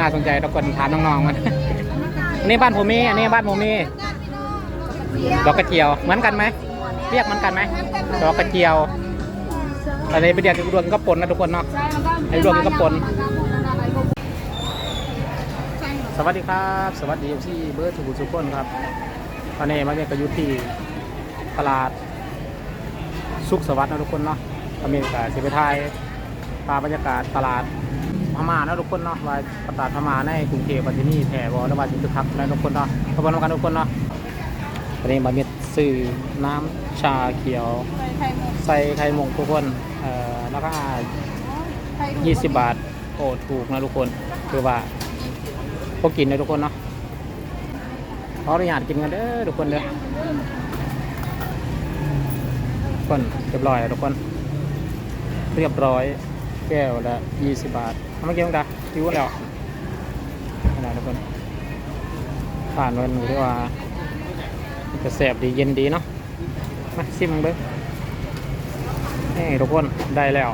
น่าสนใจทุกคนถามน้องๆมันอันนี้บ้านผมมีอันนี้บ้านผมมีดอกกระเจียวเหมือนกันไหมเรียกเหมือนกันไหมดอกกระเจียวอันนี้ไปเรียกรวมก็ปนนะทุกคนเนาะไอ้รวมก็ปนสวัสดีครับ สวัสดีที่เบิร์ดทุกทุกคนครับตอนนี้มาเนี่ยก็อยู่ที่ตลาดสุขสวัสดิ์นะทุกคนเนาะอเมริกาสิไปไทยพาบรรยากาศตลาด ม่านะทุกคนเนาะว่าตลาดพม่าในกรุงเทพวันที่นี่แผ่บอแล้วว่าสิคึกคักนะทุกคนเนาะขอบคุณกันทุกคนเนาะตอนนี้มาเม็ดซื้อน้ำชาเขียว ใส่ไข่มงทุกคนเอ่อแล้วก็20บาทโอ้ถูกนะทุกคนคือว่าพวกกินเลยทุกคนเนาะขออนุญาตกินกันเด้อทุกคนเด้อคนเรียบร้อยทุกคน เรียบร้อยแก้วละ20บาท เอามากินกันคิวแล้วนี่นะทุกคนผ่านวันหนูที่ว่าจะแสบดีเย็นดีเนาะมาซิมเบิ้งนี่ทุกคนได้แล้ว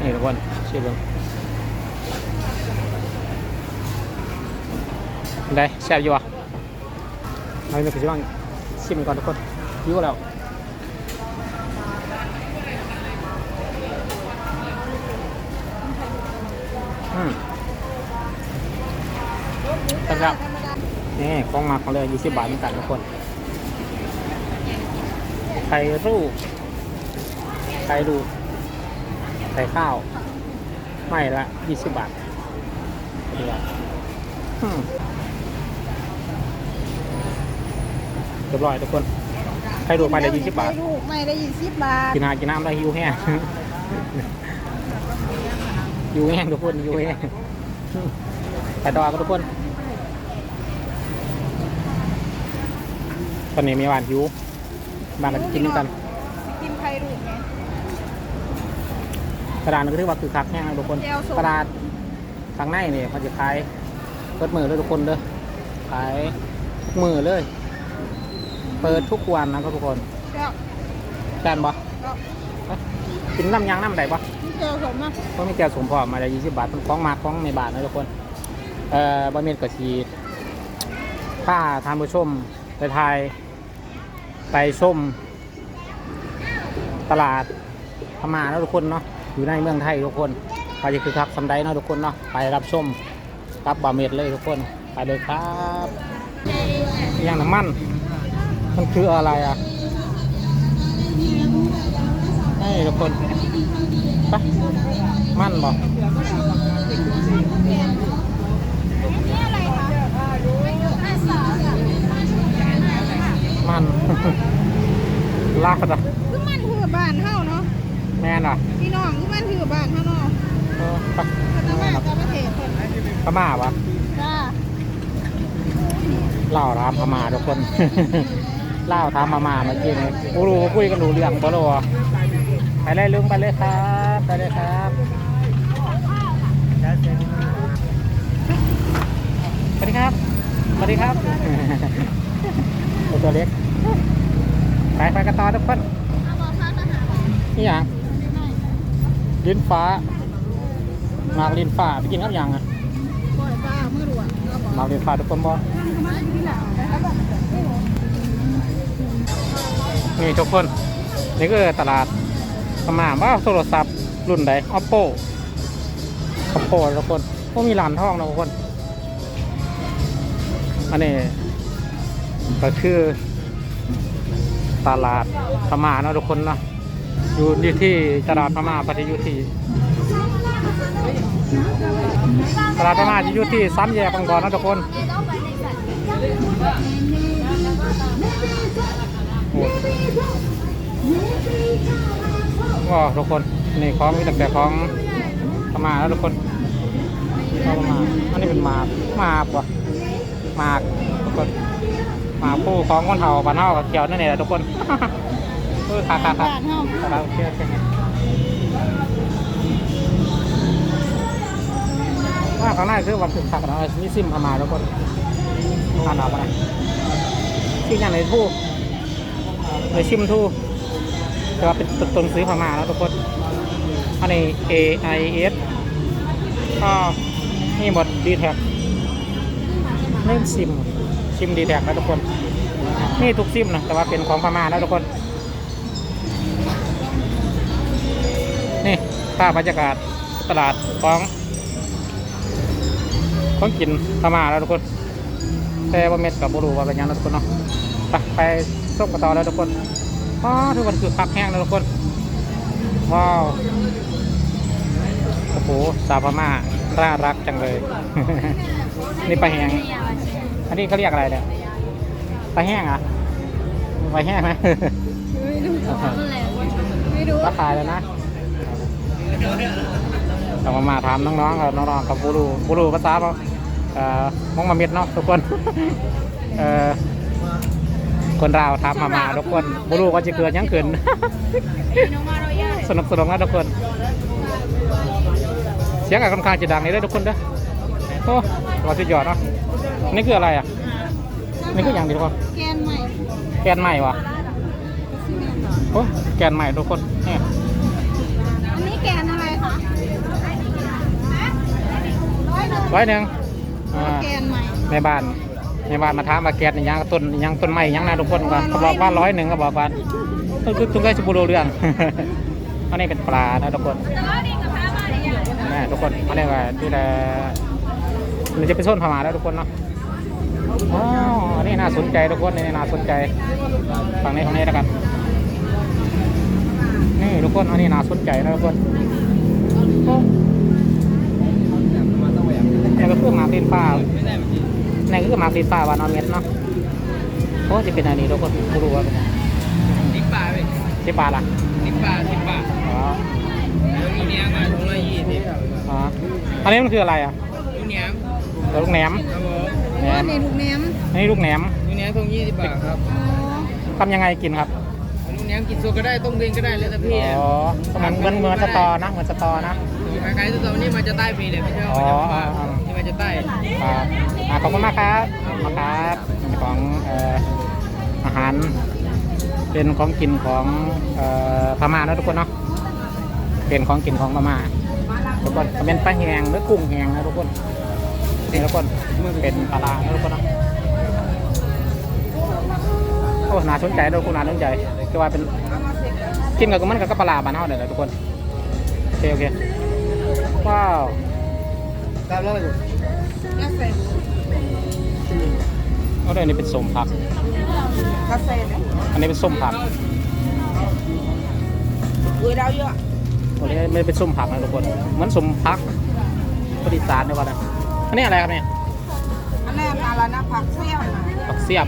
นี่ทุกคนชิมเบิ้งได้แซ่บอยู่อะเราจะไปชิมบ้างชิมก่อนทุกคนยิ้วแล้ว อืมครับนี่ของหมักของเลย20บาทเหมือนกันทุกคนไข่รูปไข่รูปใส่ข้าว ไม่ละยี่สิบบาทเดียวอืมเรียบร้อยทุกคนใครดูไปเลยยี่สิบบาทลูกไม่ได้ยี่สิบบาท กินน้ำกินน้ำได้หิวแห้ง หิวแห้งทุกคนหิวแห้งไปต่อกันทุกคนตอนนี้มีหวานหิวบางกันกินด้วยกันกินไข่ลูกไงกระดานก็ถือว่าคือคักแห้งนะทุกคนแก้วส้มกระดาษข้างในนี่เขาจะขายเปิดมือเลยทุกคนเด้อขายทุกมือเลย เปิดทุกวันนะครับทุกคนแก้วแกนบ่แก้วกินน้ำยางน้ำใดบ่ แก้วสมนะเพราะมีแก้วสมพอมาได้ยี่สิบบาทเป็นของมาของในบาทนะทุกคน เอ่อบะเมียนกะชีถ้าทานผู้ชมไปไทยไปชมตลาดพม่าแล้วทุกคนเนาะอยู่ในเมืองไทยทุกคนไปจะคือครับสำได้เนาะทุกคนเนาะไปรับชมกับบะเมียนเลยทุกคนไปเลยครับอย่างน้ำมันมันคืออะไรอะให้ทุกคน ไปมันบอกนี่อะไรคะห้าสองมัน ลาดอะคือมันคือบ้านเฮาเนาะแม่นอะพี่น้องคือมันคือบ้านเฮาเนาะเออไปพัฒนาจากประเทศเพิ่นพม่าวะจ้าเล่าถามพม่าทุกคนเล่าถามพม่าเมื่อกี้นี่กูรู้คุยกันรู้เรื่องบ่รู้อะไปเลยลุงไปเลยครับ ไปเลยครับสวัสดีครับสวัสดีครับตัวเล็กไปไปกันต่อทุกคนเอาบอกทานอาหารนี่อย่างลิ้นฟ้าหมากลิ้นฟ้าไปกินกับอย่างอะบ่อยป้ามือรวดเอาบอกหมากลิ้นฟ้าทุกคนบ่มาที่หลังแล้วแบบนี่ทุกคน นี่ก็ตลาดประมาณว่าโทรศัพท์ รุ่นใด oppo oppo ทุกคนก็มีร้านทองนะทุกคน อันนี้ก็คือตลาดพม่าเนาะทุกคนเนาะอยู่ที่ที่ตลาดพม่าปฏิยู่ที่ตลาดพม่าจะอยู่ที่ซ้ำแยกบางกรนนะทุกคนโอ้ก็ทุกคน นี่ของมีแต่แต่ของพม่าแล้วทุกคนของพม่าอันนี้เป็นหมากหมากวะหมากทุกคนหมากผู้ของคนเฒ่าบ้านเฮากับเขียวนั่นเองแหละทุกคนเออค่ะค่ะค่ะบ้านเฮาครับโอเคโอเคว่าข้างหน้าคือว่าคือขักนะมีซิมพม่าทุกคนทานเอาไปนะที่อย่างไหนทู่ในซิมทู่แต่ว่าเป็นต้นซื้อพม่าแล้วทุกคน อันนี้ A I S ก็นี่หมดดีแท็กเล่นซิม ซิมดีแท็กนะทุกคน นี่ทุกซิมนะแต่ว่าเป็นของพม่านะทุกคน นี่ภาพบรรยากาศตลาดของของกินพม่าแล้วทุกคน แต่ว่าเม็ดกับบรูว่าเป็นยังนะทุกคนเนาะไปไปส้มกันต่อแล้วทุกคนอ๋อทุกคนคือพักแห้งแล้วทุกคน ว้าว โอ้โหสาวพม่าน่ารักจังเลย นี่ปลาแห้ง อันนี้เขาเรียกอะไรเนี่ยปลาแห้งเหรอะปลาแห้งนะไม่รู้ไม่รู้ราคายแล้วนะเรามามาถามน้องๆกับน้องๆกับบูรูบูรูภาษาเอ่อมองมาเม็ดเนาะทุกคนเอ่อคนเราวถามมามาทุกคนบูรูก็จะเกิดยังขึ้นน้องมาเราย่าสนุกสนุกนะทุกคน เสียงกับค่อนข้างจะดังเลยเด้อทุกคนเด้อโอ้รอสุดยอดเนาะอันนี่คืออะไรอะอันนี่คืออย่างเดียวก่อนแกนใหม่แกนใหม่วะโอ้แกนใหม่ทุกคนเนี่ยอันนี้แกนอะไรคะร้อยหนึ่งร้อยหนึ่งอ่าแกนใหม่ในบ้านในบ้านมาถามว่าแกนนี่ยังต้นยังต้นไม้ยังนะทุกคนก็เขาบอกว่าร้อยหนึ่งก็บอกว่าทุกทุกทุกได้ชิบูโรเรื่องอันนี้เป็นปลานะทุกคน นี่ทุกคนอันนี้ว่าดูแลมันจะเป็นส้นพม่าแล้วทุกคนเนาะอ๋ออันนี้น่าสนใจทุกคนนี่น่าสนใจฝั่งนี้ฝั่งนี้แล้วกันนี่ทุกคนอันนี้น่าสนใจนะทุกคนโอ้นี่ก็คือหมากตีนฟ้านี่ก็คือหมากตีนฟ้าวานอนเม็ดเนาะโอ้จะเป็นอันนี้ทุกคนไม่รู้ว่าเป็นสิบบาทเลยสิบบาทละสิบบาทสิบบาทอ๋อแล้วลูกเนี้ยมาถุงละยี่สิบอ๋ออันนี้มันคืออะไรอะลูกเนี้ยเดี๋ยวลูกแหนมครับผมแหนอัมนนี้ลูกแหนมอันนี้ลูกแหนมลูกเนี้ยทงยี่สิบบาทครับอ๋อทำยังไงกินครับลูกเนี้ยกินสุกก็ได้ต้มเองก็ได้แล้วแต่พี่อ๋อเหมือนเหมือนเหมือนสตอนะเหมือนสตอนะคล้ายๆตัวนี้มันจะใต้ปีเลยไม่ใช่อ๋อว่าที่มันจะใต้ครับอ่าขอบคุณมากครับขอบคุณครับของเอ่ออาหารเป็นของกินของเอ่อพม่านะทุกคนเนาะ เป็นของกินของพม่าทุกคนก็เป็นปลาแหงหรือกุ้งแหงนะทุกคนนี่ทุกคนเป็นปลาร้านะทุกคนเนาะโอ้น่าสนใจทุกคนน่าสนใจคือว่าเป็นกินกับมันกับปลาร้าบ้านเฮาเนี่ยแหละทุกคนโอเคโอเคว้าวตามแล้วเลยกาแฟเอาด้วยอันนี้เป็นส้มผักกาแฟเนี่ยอันนี้เป็นส้มผักอุ้ยดาวเยอะ อันนี้ไม่ได้เป็นส้มผักนะทุกคนเหมือนส้มผักปฏิสารเนี่ยว่านะอันนี้อะไรครับเนี่ยอันนี้อะไรนะผักเสี้ยมผักเสียบ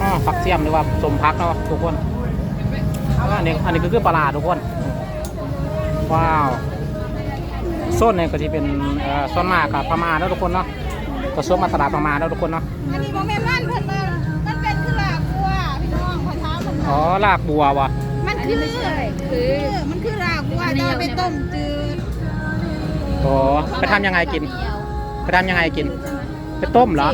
อ๋อผักเสียบหรือว่าส้มผักเนาะทุกคนแล้วอันนี้อันนี้ก็คือปลาร้าทุกคน ว้าวโซนเนี่ยก็จะเป็นเอ่อโซนมากกับพม่าเนาะทุกคนเนาะก็โซนมาตลาดพม่าเนาะทุกคนเนาะอันนี้โมเมนต์มันเพิ่นมามันเป็นคือลาบัวพี่น้องขอท้าผมอ๋อลากบัวว่ะมันคือคือมันคือ ลาบัวจะเอาไปต้มจืดโอ้ไปทำยังไงกินไปทำยังไงกิน ไปต้มเหรอ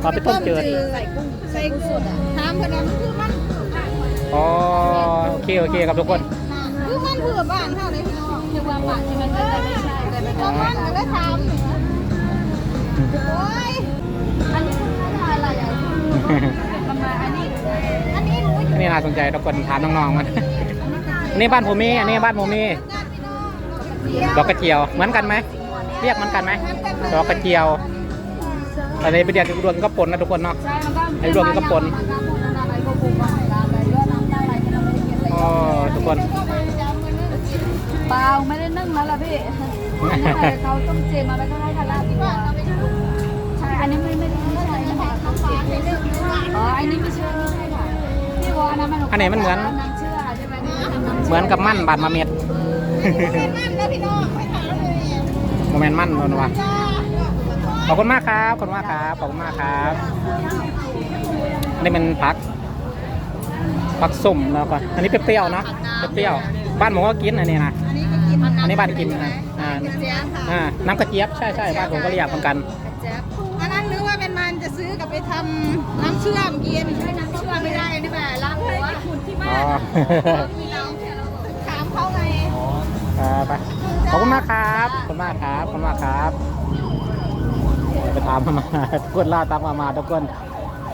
เอาไปต้มเจือใส่กุ้งใส่กุ้งถามเพิ่นว่ามันคือมันอ๋อโอเคโอเคครับทุกคนคือมันเผื่อบ้านเฮาเลยพี่น้องคือว่าบ้านที่มันจะไม่ใช่แต่ไม่ต้องมันก็เลยถามโอ้ยอันนี้คุณอะไรอะประมาณอันนี้อันนี้รู้อยู่อันนี้น่าสนใจทุกคนถามน้องๆมันอันนี้บ้านผมมีอันนี้บ้านผมมี ดอกกระเจียว เหมือนกันไหม เรียกเหมือนกันไหมดอกกระเจียวอันนี้ไปเรียกรวมก็ปนนะทุกคนเนาะไอ้รวมก็ปนอ๋อทุกคนเปล่าไม่ได้นึ่งแล้วล่ะพี่อันนี้เขาต้มเจมาแล้วก็ให้ทาราดดีกว่าใช่อันนี้ไม่ไม่ได้ไม่ใช่นะคะอ๋ออันนี้ไม่ใช่ไม่ใช่ค่ะพี่บอกอันนั้นมันอันไหนมันเหมือนน้ำเชื่อใช่ไหมเหมือนกับมั่นบาดมาเม็ด เป็นมันนะพี่น้องไปถามเลยโมเมนต์มั่นเลยวะจ้าขอบคุณมากครับ ขอบคุณมากครับ ขอบคุณมากครับอันนี้เป็นผักผักส้มแล้วก็อันนี้เปรี้ยวๆเนาะ เปรี้ยวๆบ้านผมก็กินอันนี้นะ อันนี้ก็กินอันนี้บ้านกินนะอ่าเจ๊ค่ะอ่า น้ำกระเจี๊ยบ ใช่ใช่บ้านผมก็เรียกเหมือนกันอันนั้นนึกว่าเป็นมันจะซื้อกลับไปทำน้ำเชื่อมกินน้ำเชื่อมไม่ได้นี่แบบล้างหัวขุดที่อ๋บ้าอน ไงอ่าไปขขอบคุณมากครับขอบคุณมากครับขอบคุณมากครับไปตามมาทุกคนล่าตามมามาทุกคน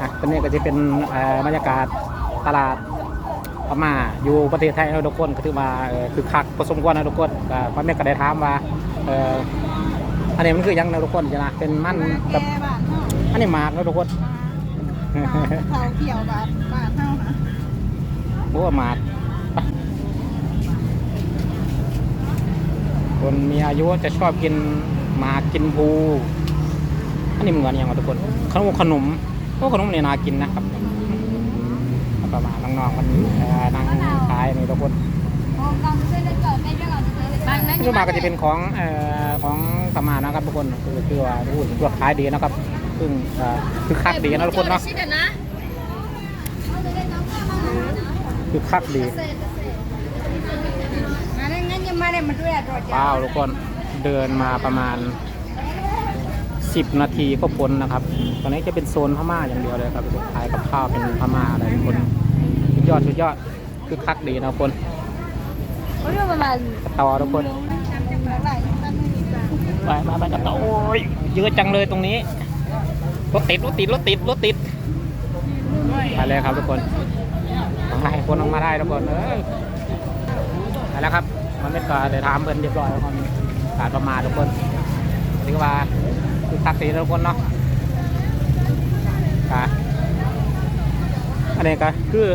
อะตอนนี้ก็จะเป็นเอ่อบรรยากาศตลาดพม่าอยู่ประเทศไทยนะทุกคนก็ถือว่าเอ่อคือคักพอสมควรนะทุกคนก็พ่อแม่ก็ได้ถามว่าเอ่ออันนี้มันคือหยังนะทุกคนจ้ะนะเป็นมันแกกับบ้านเฮาอันนี้หมากนะทุกคนเขาเขียวบ้านบ้านเฮานะโอ้หมากไป คนมีอายุจะชอบกินหมากกินภูอันนี้เหมือนอย่างทุกคนขนมขนมโอ้ขนมเนี่ยน่ากินนะครับประมาณน้องๆมันเอ่อนั่งขายนี่ทุกคนส่วนมาก็จะเป็นของเอ่อของพม่านะครับทุกคนคือคือว่าพูดว่าขายดีนะครับซึ่งคือคักดีนะทุกคนเนาะคือคักดี นั้าวยอะตัวเปล่าทุกคนเดินมาประมาณ 10 นาทีก็พ้นนะครับ ตอนนี้จะเป็นโซนพม่าอย่างเดียวเลยครับทุกคนขายกับข้าวเป็นพม่าอะไรทุกคนสุดยอดสุดยอดคือคักดีนะทุกคนกประมาณกระต่อทุกคนไปมาไปกระต่อโอ้ยเยอะจังเลยตรงนี้รถติดรถติดรถติดรถติดไปเลยครับทุกคนไปคนออกมาได้ทุกคนเอ้ยไปแล้วครับ มันไม่ก็ได้ถามเพิ่นเรียบร้อยแล้วคนขาดประมาณทุกคนถือว่าคือคักดีนะทุกคนเนาะค่ะอันนี้ก็คือ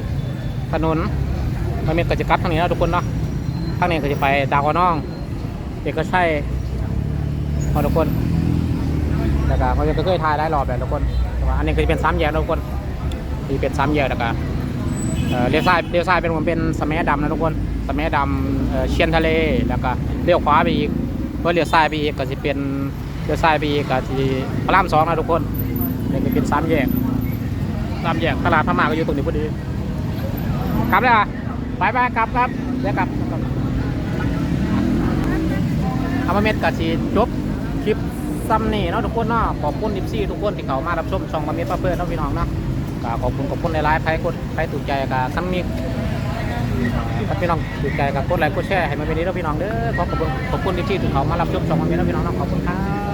ถนนมันมีกิจกรรมทางนี้นะทุกคนเนาะทางนี้ก็จะไปดาวกระน้องเด็กก็ใช่พอทุกคนแล้วก็เขาจะเคยทายได้รอบแบบทุกคนแต่ว่าอันนี้ก็จะเป็นสามแยกนะทุกคนที่เป็นสามแยกแล้วก็ เลี้ยวซ้ายเลี้ยวซ้ายเป็นผมเป็นสะแมัดำนะทุกคนสะแมัดำเชียนทะเลแล้วก็เลี้ยวขวาไปอีกเพื่อเลี้ยวซ้ายไปอีกก็จะเป็นเลี้ยวซ้ายไปอีกก็ที่พระรามสองนะทุกคนนี่ก็เป็นสามแยกสามแยกตลาดพม่าก็อยู่ตรงนี้พอดีกลับเลยอะไปไปกลับครับเดี๋ยวกลับกลับอามาเม็ดกะชีจบคลิปซ้ำนี่เนาะทุกคนเนาะขอบคุณดิซี่ทุกคนที่เขามารับชมช่องมาเม็ดป้าเพื่อนเนาะพี่น้องเนาะ กขอบคุณขอบคุณในไลฟ์ใครกดใครถูกใจกับคันมีถ้าพี่น้องถูกใจกับกดไลค์กดแชร์ให้มาเป็นนี้เนาะพี่น้องเด้อขอขอบคุณขอบคุณที่ที่เขามารับชมสองวันนี้เนาพี่น้องขอบคุณครับ